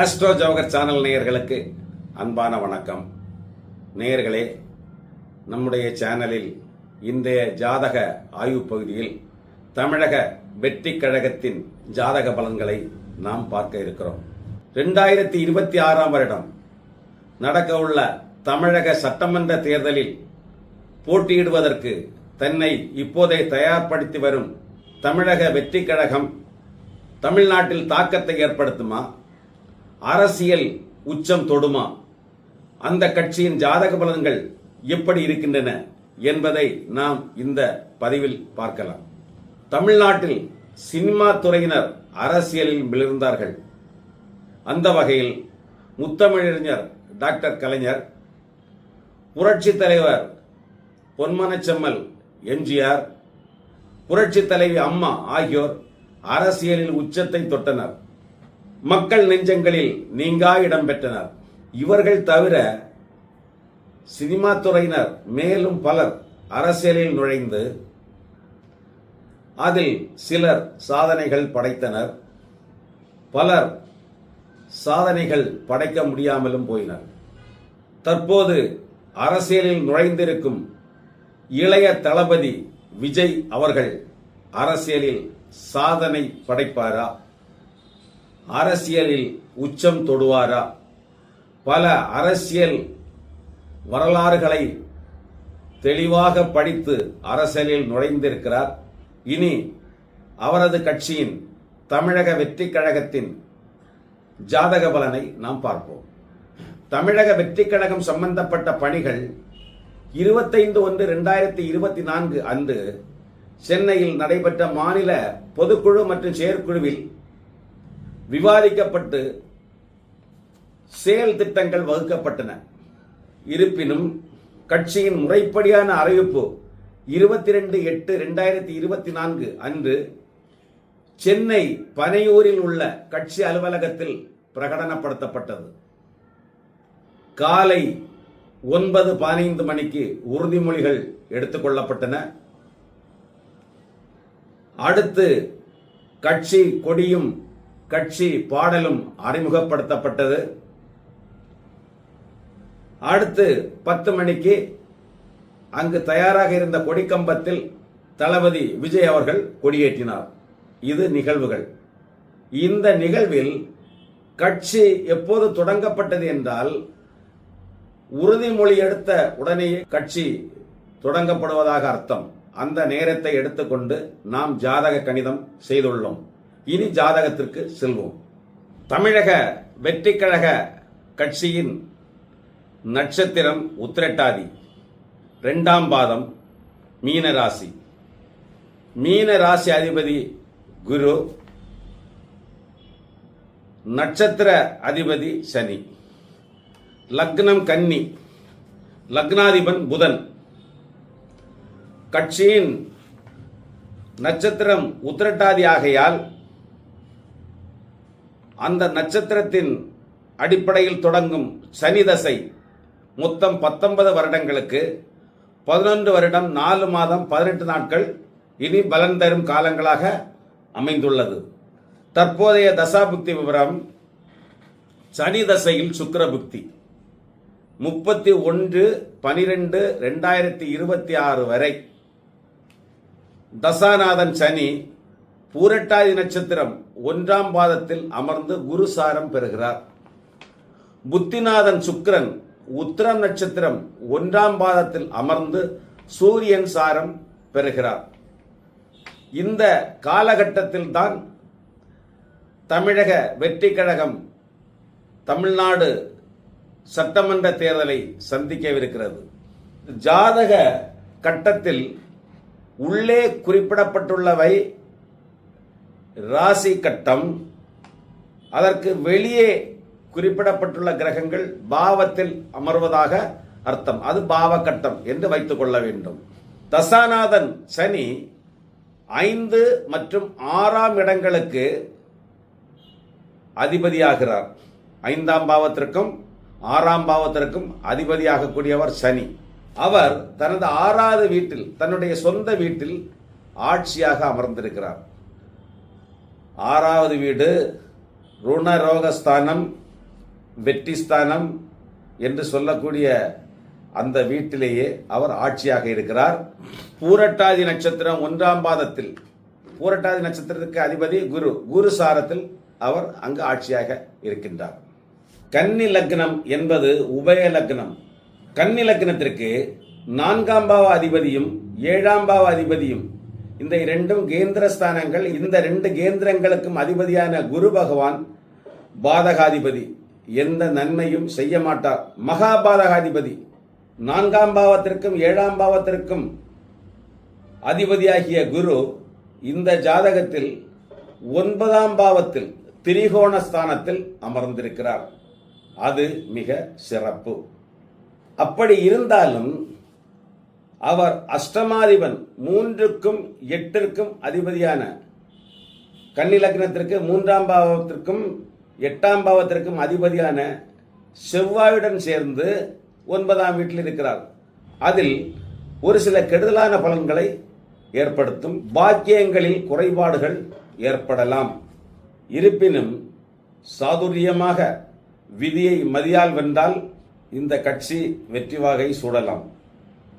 Astro Jawahar channel நேயர்களுக்கு அன்பான வணக்கம். நேயர்களே நம்முடைய சேனலில் இன்றைய ஜாதக ஆய்வு பகுதியில் தமிழக வெற்றி கழகத்தின் ஜாதக பலன்களை நாம் பார்க்க இருக்கிறோம். ரெண்டாயிரத்தி இருபத்தி ஆறாம் வருடம் நடக்க உள்ள தமிழக சட்டமன்ற தேர்தலில் போட்டியிடுவதற்கு தன்னை இப்போதே தயார்படுத்தி வரும் தமிழக வெற்றி கழகம் தமிழ்நாட்டில் தாக்கத்தை ஏற்படுத்துமா? அரசியல் உச்சம் தொடுமா? அந்த கட்சியின் ஜாதக பலன்கள் எப்படி இருக்கின்றன என்பதை நாம் இந்த பதிவில் பார்க்கலாம். தமிழ்நாட்டில் சினிமா துறையினர் அரசியலில் விழுந்தார்கள் அந்த வகையில் முத்தமிழறிஞர் டாக்டர் கலைஞர் புரட்சி தலைவர் பொன்மனச்செம்மல் எம்ஜிஆர் புரட்சி தலைவி அம்மா ஆகியோர் அரசியலில் உச்சத்தை தொட்டனர். மக்கள் நெஞ்சங்களில் நீங்கா இடம் பெற்றனர். இவர்கள் தவிர சினிமா துறையினர் மேலும் பலர் அரசியலில் நுழைந்து அதில் சிலர் சாதனைகள் படைத்தனர். பலர் சாதனைகள் படைக்க முடியாமலும் போயினர். தற்போது அரசியலில் நுழைந்திருக்கும் இளைய தளபதி விஜய் அவர்கள் அரசியலில் சாதனை படைப்பாரா? அரசியலில் உச்சம் தொடுவாரா? பல அரசியல் வரலாறுகளை தெளிவாக படித்து அரசியலில் நுழைந்திருக்கிறார். இனி அவரது கட்சியின் தமிழக வெற்றி கழகத்தின் ஜாதக பலனை நாம் பார்ப்போம். தமிழக வெற்றி கழகம் சம்பந்தப்பட்ட பணிகள் இருபத்தைந்து ஒன்று ரெண்டாயிரத்தி இருபத்தி நான்கு அன்று சென்னையில் நடைபெற்ற மாநில பொதுக்குழு மற்றும் செயற்குழுவில் விவாதிக்கப்பட்டு செயல் திட்டங்கள் வகுக்கப்பட்டன. இருப்பினும் கட்சியின் முறைப்படியான அறிவிப்பு இருபத்தி ரெண்டு எட்டு ரெண்டாயிரத்தி இருபத்தி நான்கு அன்று சென்னை பனையூரில் உள்ள கட்சி அலுவலகத்தில் பிரகடனப்படுத்தப்பட்டது. காலை ஒன்பது பதினைந்து மணிக்கு உறுதிமொழிகள் எடுத்துக்கொள்ளப்பட்டன அடுத்து கட்சி கொடியும் கட்சி பாடலும் அறிமுகப்படுத்தப்பட்டது. அடுத்து பத்து மணிக்கு அங்கு தயாராக இருந்த கொடிக்கம்பத்தில் தளபதி விஜய் அவர்கள் கொடியேற்றினார். இது நிகழ்வுகள். இந்த நிகழ்வில் கட்சி எப்போது தொடங்கப்பட்டது என்றால் உறுதிமொழி எடுத்த உடனேயே கட்சி தொடங்கப்படுவதாக அர்த்தம். அந்த நேரத்தை எடுத்துக்கொண்டு நாம் ஜாதக கணிதம் செய்துள்ளோம். இனி ஜாதகத்திற்கு செல்வோம். தமிழக வெற்றி கழக கட்சியின் நட்சத்திரம் உத்திரட்டாதி ரெண்டாம் பாதம் மீன ராசி மீன ராசி அதிபதி குரு நட்சத்திர அதிபதி சனி. லக்னம் கன்னி லக்னாதிபன் புதன். கட்சியின் நட்சத்திரம் உத்திரட்டாதி ஆகையால் அந்த நட்சத்திரத்தின் அடிப்படையில் தொடங்கும் சனி தசை மொத்தம் பத்தொன்பது வருடங்களுக்கு பதினொன்று வருடம் நாலு மாதம் பதினெட்டு நாட்கள் இனி பலன் தரும் காலங்களாக அமைந்துள்ளது. தற்போதைய தசாபுக்தி விவரம் சனி தசையில் சுக்கரபுக்தி முப்பத்தி ஒன்று பனிரெண்டு ரெண்டாயிரத்தி இருபத்தி ஆறு வரை தசாநாதன் சனி பூரட்டாதி நட்சத்திரம் ஒன்றாம் பாதத்தில் அமர்ந்து குருசாரம் பெறுகிறார். புத்திநாதன் சுக்கரன் உத்திரம் நட்சத்திரம் ஒன்றாம் பாதத்தில் அமர்ந்து சூரியன் சாரம் பெறுகிறார். இந்த காலகட்டத்தில் தான் தமிழக வெற்றி கழகம் தமிழ்நாடு சட்டமன்ற தேர்தலை சந்திக்கவிருக்கிறது. ஜாதக கட்டத்தில் உள்ளே குறிப்பிடப்பட்டுள்ளவை ராசி கட்டம். அதற்கு வெளியே குறிப்பிடப்பட்டுள்ள கிரகங்கள் பாவத்தில் அமர்வதாக அர்த்தம். அது பாவ கட்டம் என்று வைத்துக் கொள்ள வேண்டும். தசாநாதன் சனி ஐந்து மற்றும் ஆறாம் இடங்களுக்கு அதிபதியாகிறார். ஐந்தாம் பாவத்திற்கும் ஆறாம் பாவத்திற்கும் அதிபதியாகக்கூடியவர் சனி. அவர் தனது ஆறாவது வீட்டில் தன்னுடைய சொந்த வீட்டில் ஆட்சியாக அமர்ந்திருக்கிறார். ஆறாவது வீடு ருணரோகஸ்தானம் வெற்றிஸ்தானம் என்று சொல்லக்கூடிய அந்த வீட்டிலேயே அவர் ஆட்சியாக இருக்கிறார். பூரட்டாதி நட்சத்திரம் ஒன்றாம் பாதத்தில் பூரட்டாதி நட்சத்திரத்துக்கு அதிபதி குரு குரு சாரத்தில் அவர் அங்கு ஆட்சியாக இருக்கின்றார். கன்னி லக்னம் என்பது உபய லக்னம். கன்னி லக்னத்திற்கு நான்காம் பாவ அதிபதியும் ஏழாம் பாவ அதிபதியும் இந்த இரண்டும் கேந்திர ஸ்தானங்கள் இந்த ரெண்டு கேந்திரங்களுக்கும் அதிபதியான குரு பகவான் பாதகாதிபதி. எந்த நன்மையும் செய்ய மாட்டார். மகாபாதகாதிபதி. நான்காம் பாவத்திற்கும் ஏழாம் பாவத்திற்கும் அதிபதியாகிய குரு இந்த ஜாதகத்தில் ஒன்பதாம் பாவத்தில் திரிகோண ஸ்தானத்தில் அமர்ந்திருக்கிறார். அது மிக சிறப்பு. அப்படி இருந்தாலும் அவர் அஷ்டமாதிபன் மூன்றுக்கும் எட்டிற்கும் அதிபதியான கன்னிலக்னத்திற்கு மூன்றாம் பாவத்திற்கும் எட்டாம் பாவத்திற்கும் அதிபதியான செவ்வாயுடன் சேர்ந்து ஒன்பதாம் வீட்டில் இருக்கிறார். அதில் ஒரு சில கெடுதலான பலன்களை ஏற்படுத்தும் பாக்கியங்களில் குறைபாடுகள் ஏற்படலாம். இருப்பினும் சாதுரியமாக விதியை மதியால் வென்றால் இந்த கட்சி வெற்றி வாகை சூடலாம்.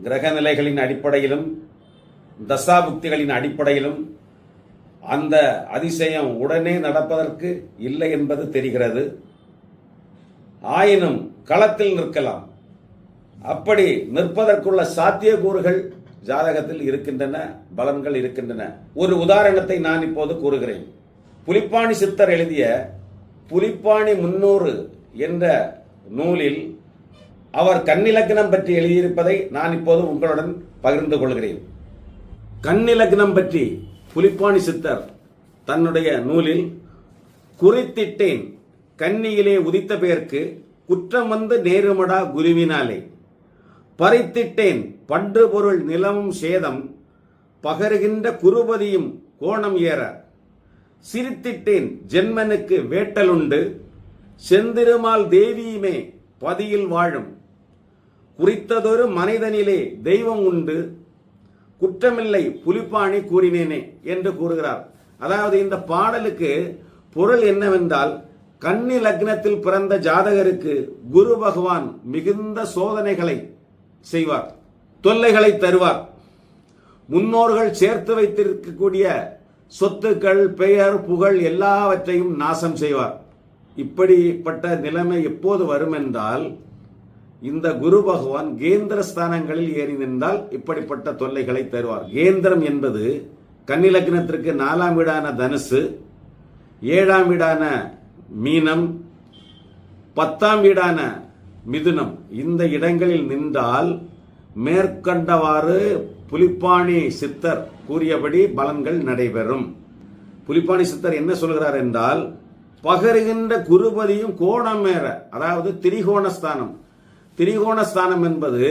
கிரக நிலைகளின் அடிப்படையிலும் தசாபுக்திகளின் அடிப்படையிலும் அந்த அதிசயம் உடனே நடப்பதற்கு இல்லை என்பது தெரிகிறது. ஆயினும் களத்தில் நிற்கலாம். அப்படி நிற்பதற்குள்ள சாத்தியக்கூறுகள் ஜாதகத்தில் இருக்கின்றன பலன்கள் இருக்கின்றன. ஒரு உதாரணத்தை நான் இப்போது கூறுகிறேன். புலிப்பாணி சித்தர் எழுதிய புலிப்பாணி முன்னூறு என்ற நூலில் அவர் கன்னிலக்னம் பற்றி எழுதியிருப்பதை நான் இப்போது உங்களுடன் பகிர்ந்து கொள்கிறேன். கன்னிலக்னம் பற்றி புலிப்பாணி சித்தர் தன்னுடைய நூலில் குறித்திட்டேன் கன்னியிலே உதித்த பெயர்க்கு குற்றம் வந்து நேருமடா குருவினாலே. பறித்திட்டேன் பண்டு பொருள் நிலமும் சேதம் பகருகின்ற குருபதியும் கோணம் ஏற. சிரித்திட்டேன் ஜென்மனுக்கு வேட்டலுண்டு செந்திருமால் தேவியுமே பதியில் வாழும். குறித்ததொரு மனிதனிலே தெய்வம் உண்டு குற்றமில்லை புலிப்பாணி கூறினேனே என்று கூறுகிறார். அதாவது இந்த பாடலுக்கு பொருள் என்னவென்றால் கன்னி லக்னத்தில் பிறந்த ஜாதகருக்கு குரு பகவான் மிகுந்த சோதனைகளை செய்வார் தொல்லைகளை தருவார். முன்னோர்கள் சேர்த்து வைத்திருக்கக்கூடிய சொத்துக்கள் பெயர் புகழ் எல்லாவற்றையும் நாசம் செய்வார். இப்படிப்பட்ட நிலைமை எப்போது வரும் என்றால் இந்த குரு பகவான் கேந்திர ஸ்தானங்களில் ஏறி நின்றால் இப்படிப்பட்ட தொல்லைகளை தருவார். கேந்திரம் என்பது கன்னிலக்னத்திற்கு நாலாம் வீடான தனுசு ஏழாம் வீடான மீனம் பத்தாம் வீடான மிதுனம். இந்த இடங்களில் நின்றால் மேற்கண்டவாறு புலிப்பாணி சித்தர் கூறியபடி பலன்கள் நடைபெறும். புலிப்பாணி சித்தர் என்ன சொல்கிறார் என்றால் பகருகின்ற குருபதியும் கோணம் மேற அதாவது திரிகோணஸ்தானம் திரிகோணஸ்தானம் என்பது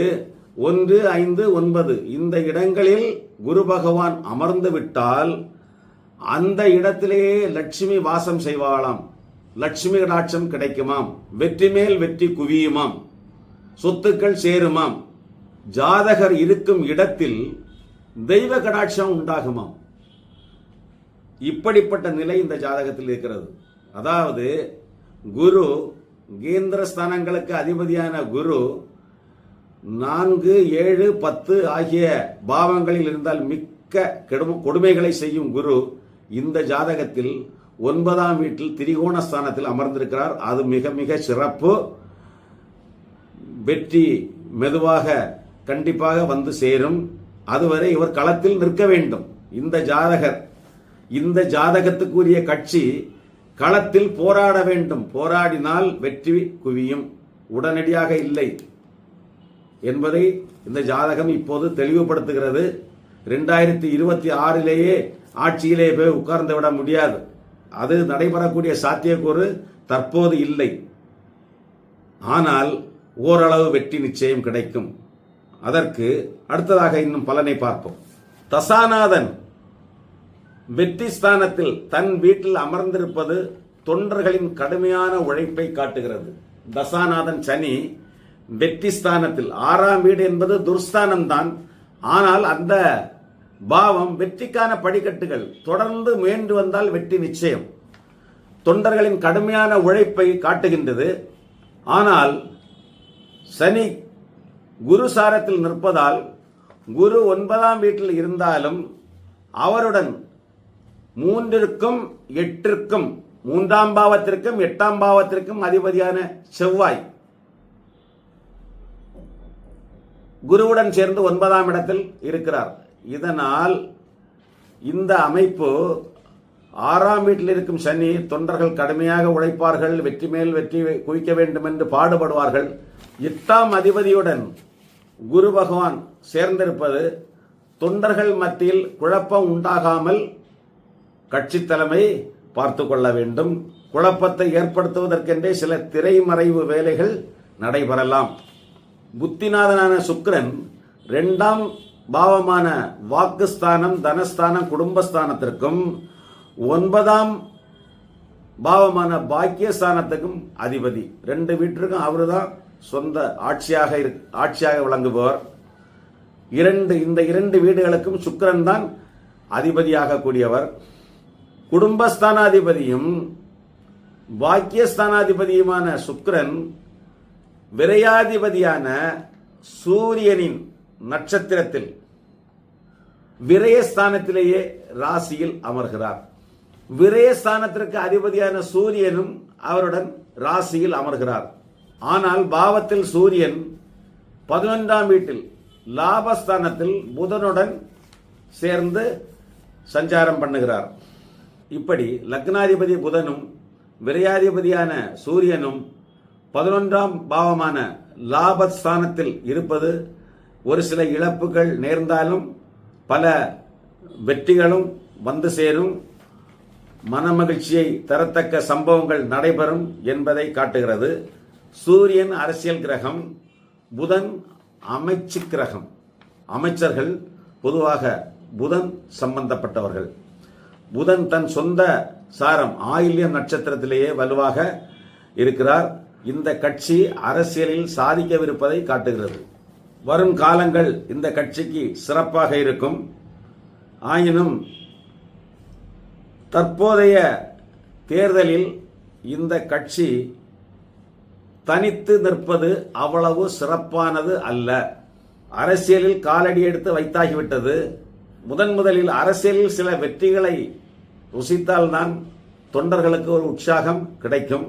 ஒன்று ஐந்து ஒன்பது. இந்த இடங்களில் குரு பகவான் அமர்ந்து விட்டால் அந்த இடத்திலேயே லட்சுமி வாசம் செய்வாளாம். லட்சுமி கடாட்சம் கிடைக்குமாம். வெற்றி மேல் வெற்றி குவியுமாம். சொத்துக்கள் சேருமாம். ஜாதகர் இருக்கும் இடத்தில் தெய்வ கடாட்சம் உண்டாகுமாம். இப்படிப்பட்ட நிலை இந்த ஜாதகத்தில் இருக்கிறது. அதாவது குரு கேந்திர ஸ்தானங்களுக்கு அதிபதியான குரு நான்கு ஏழு பத்து ஆகிய பாவங்களில் இருந்தால் மிக்க கெடும கொடுமைகளை செய்யும் குரு இந்த ஜாதகத்தில் ஒன்பதாம் வீட்டில் திரிகோண ஸ்தானத்தில் அமர்ந்திருக்கிறார். அது மிக மிக சிறப்பு. வெற்றி மெதுவாக கண்டிப்பாக வந்து சேரும். அதுவரை இவர் களத்தில் நிற்க வேண்டும். இந்த ஜாதகர் இந்த ஜாதகத்துக்குரிய கட்சி களத்தில் போராட வேண்டும். போராடினால் வெற்றி குவியும். உடனடியாக இல்லை என்பதை இந்த ஜாதகம் இப்போது தெளிவுபடுத்துகிறது. ரெண்டாயிரத்தி இருபத்தி ஆறிலேயே ஆட்சியிலே போய் உட்கார்ந்து விட முடியாது. அது நடைபெறக்கூடிய சாத்தியக்கூறு தற்போது இல்லை. ஆனால் ஓரளவு வெற்றி நிச்சயம் கிடைக்கும். அதற்கு அடுத்ததாக இன்னும் பலனை பார்ப்போம். தசாநாதன் வெற்றி ஸ்தானத்தில் தன் வீட்டில் அமர்ந்திருப்பது தொண்டர்களின் கடுமையான உழைப்பை காட்டுகிறது. தசாநாதன் சனி வெற்றி ஸ்தானத்தில் ஆறாம் வீடு என்பது துர்ஸ்தானம் தான் ஆனால் அந்த பாவம் வெற்றிக்கான படிக்கட்டுகள் தொடர்ந்து முயன்று வந்தால் வெற்றி நிச்சயம். தொண்டர்களின் கடுமையான உழைப்பை காட்டுகின்றது. ஆனால் சனி குரு சாரத்தில் நிற்பதால் குரு ஒன்பதாம் வீட்டில் இருந்தாலும் அவருடன் மூன்றிற்கும் எட்டிற்கும் மூன்றாம் பாவத்திற்கும் எட்டாம் பாவத்திற்கும் அதிபதியான செவ்வாய். குருவுடன் சேர்ந்து ஒன்பதாம் இடத்தில் இருக்கிறார். இதனால் இந்த அமைப்பு ஆறாம் வீட்டில் இருக்கும் சனி தொண்டர்கள் கடுமையாக உழைப்பார்கள் வெற்றி மேல் வெற்றி குவிக்க வேண்டும் என்று பாடுபடுவார்கள். எட்டாம் அதிபதியுடன் குரு பகவான் சேர்ந்திருப்பது தொண்டர்கள் மத்தியில் குழப்பம் உண்டாகாமல் கட்சி தலைமை பார்த்து கொள்ள வேண்டும். குழப்பத்தை ஏற்படுத்துவதற்கென்றே சில திரைமறைவு வேலைகள் நடைபெறலாம். புத்திநாதனான சுக்கரன் ரெண்டாம் பாவமான வாக்குஸ்தானம் தனஸ்தானம் குடும்பஸ்தானத்திற்கும் ஒன்பதாம் பாவமான பாக்கியஸ்தானத்துக்கும் அதிபதி. ரெண்டு வீட்டிற்கும் அவர்தான் சொந்த ஆட்சியாக இரு ஆட்சியாக விளங்குபவர். இரண்டு இந்த இரண்டு வீடுகளுக்கும் சுக்கரன் தான் அதிபதியாக கூடியவர் குடும்பஸ்தானாதிபதியும் பாக்கியஸ்தானாதிபதியுமான சுக்கரன் விரையாதிபதியான சூரியனின் நட்சத்திரத்தில் விரயஸ்தானத்திலேயே ராசியில் அமர்கிறார். விரயஸ்தானத்திற்கு அதிபதியான சூரியனும் அவருடன் ராசியில் அமர்கிறார். ஆனால் பாவத்தில் சூரியன் பதினொன்றாம் வீட்டில் லாபஸ்தானத்தில் புதனுடன் சேர்ந்து சஞ்சாரம் பண்ணுகிறார். இப்படி லக்னாதிபதி புதனும் விரையாதிபதியான சூரியனும் பதினொன்றாம் பாவமான லாபஸ்தானத்தில் இருப்பது ஒரு சில இழப்புகள் நேர்ந்தாலும் பல வெற்றிகளும் வந்து சேரும். மனமகிழ்ச்சியை தரத்தக்க சம்பவங்கள் நடைபெறும் என்பதை காட்டுகிறது. சூரியன் அரசியல் கிரகம் புதன் அமைச்சு கிரகம். அமைச்சர்கள் பொதுவாக புதன் சம்பந்தப்பட்டவர்கள். புதன் தன் சொந்த சாரம் ஆயில்யம் நட்சத்திரத்திலேயே வலுவாக இருக்கிறார். இந்த கட்சி அரசியலில் சாதிக்கவிருப்பதை காட்டுகிறது. வரும் காலங்கள் இந்த கட்சிக்கு சிறப்பாக இருக்கும். ஆயினும் தற்போதைய தேர்தலில் இந்த கட்சி தனித்து நிற்பது அவ்வளவு சிறப்பானது அல்ல. அரசியலில் காலடி எடுத்து வைத்தாகிவிட்டது. முதன் முதலில் அரசியலில் சில வெற்றிகளை ருசித்தால்தான் தொண்டர்களுக்கு ஒரு உற்சாகம் கிடைக்கும்.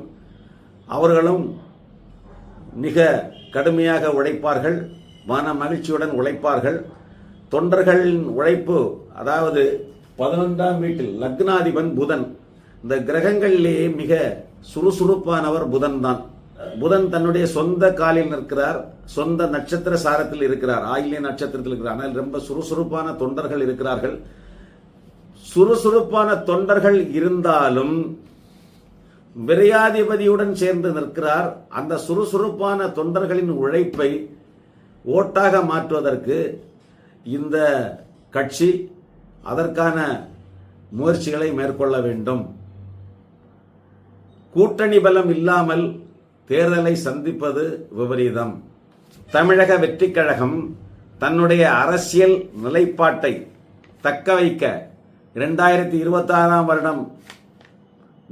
அவர்களும் மிக கடுமையாக உழைப்பார்கள். மன மகிழ்ச்சியுடன் உழைப்பார்கள். தொண்டர்களின் உழைப்பு அதாவது பதினொன்றாம் வீட்டில் லக்னாதிபன் புதன் இந்த கிரகங்களிலேயே மிக சுறுசுறுப்பானவர் புதன் தான் புதன் தன்னுடைய சொந்த காலில் நிற்கிறார். சொந்த நட்சத்திர சாரத்தில் இருக்கிறார். ஆயிலிய நட்சத்திரத்தில் இருக்கிறார். ஆனால் ரொம்ப சுறுசுறுப்பான தொண்டர்கள் இருக்கிறார்கள். சுறுசுறுப்பான தொண்டர்கள் இருந்தாலும் விரையாதிபதியுடன் சேர்ந்து நிற்கிறார். அந்த சுறுசுறுப்பான தொண்டர்களின் உழைப்பை ஓட்டாக மாற்றுவதற்கு இந்த கட்சி அதற்கான முயற்சிகளை மேற்கொள்ள வேண்டும். கூட்டணி பலம் இல்லாமல் தேர்தலை சந்திப்பது விபரீதம். தமிழக வெற்றிக் கழகம் தன்னுடைய அரசியல் நிலைப்பாட்டை தக்க வைக்க இரண்டாயிரத்தி இருபத்தாறாம் வருடம்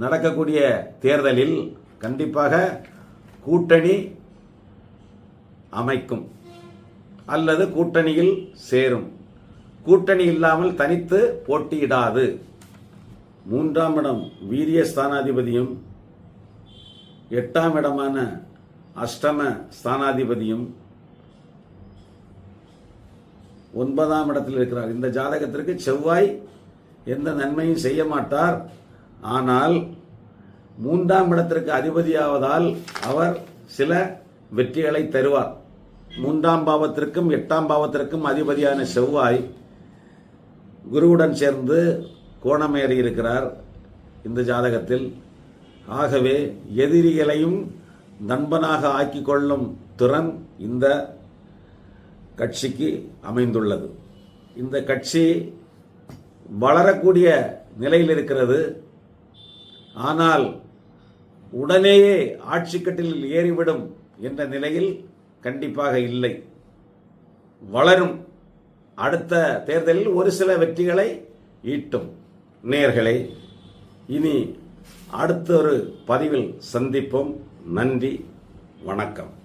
நடக்கக்கூடிய தேர்தலில் கண்டிப்பாக கூட்டணி அமைக்கும் அல்லது கூட்டணியில் சேரும். கூட்டணி இல்லாமல் தனித்து போட்டியிடாது. மூன்றாம் இடம் வீரிய ஸ்தானாதிபதியும் எட்டாம் இடமான அஷ்டம ஸ்தானாதிபதியும் ஒன்பதாம் இடத்தில் இருக்கிறார். இந்த ஜாதகத்திற்கு செவ்வாய் எந்த நன்மையும் செய்ய மாட்டார். ஆனால் மூன்றாம் இடத்திற்கு அதிபதியாவதால் அவர் சில வெற்றிகளை தருவார். மூன்றாம் பாவத்திற்கும் எட்டாம் பாவத்திற்கும் அதிபதியான செவ்வாய் குருவுடன் சேர்ந்து கோணமேறி இருக்கிறார். இந்த ஜாதகத்தில் ஆகவே எதிரிகளையும் நண்பனாக ஆக்கிக் கொள்ளும் திறன் இந்த கட்சிக்கு அமைந்துள்ளது. இந்த கட்சி வளரக்கூடிய நிலையில் இருக்கிறது. ஆனால் உடனேயே ஆட்சிக்கட்டிலில் ஏறிவிடும் என்ற நிலையில் கண்டிப்பாக இல்லை. வளரும். அடுத்த தேர்தலில் ஒரு சில வெற்றிகளை ஈட்டும் நேர்களை. இனி அடுத்த ஒரு பதிவில் சந்திப்போம். நன்றி. வணக்கம்.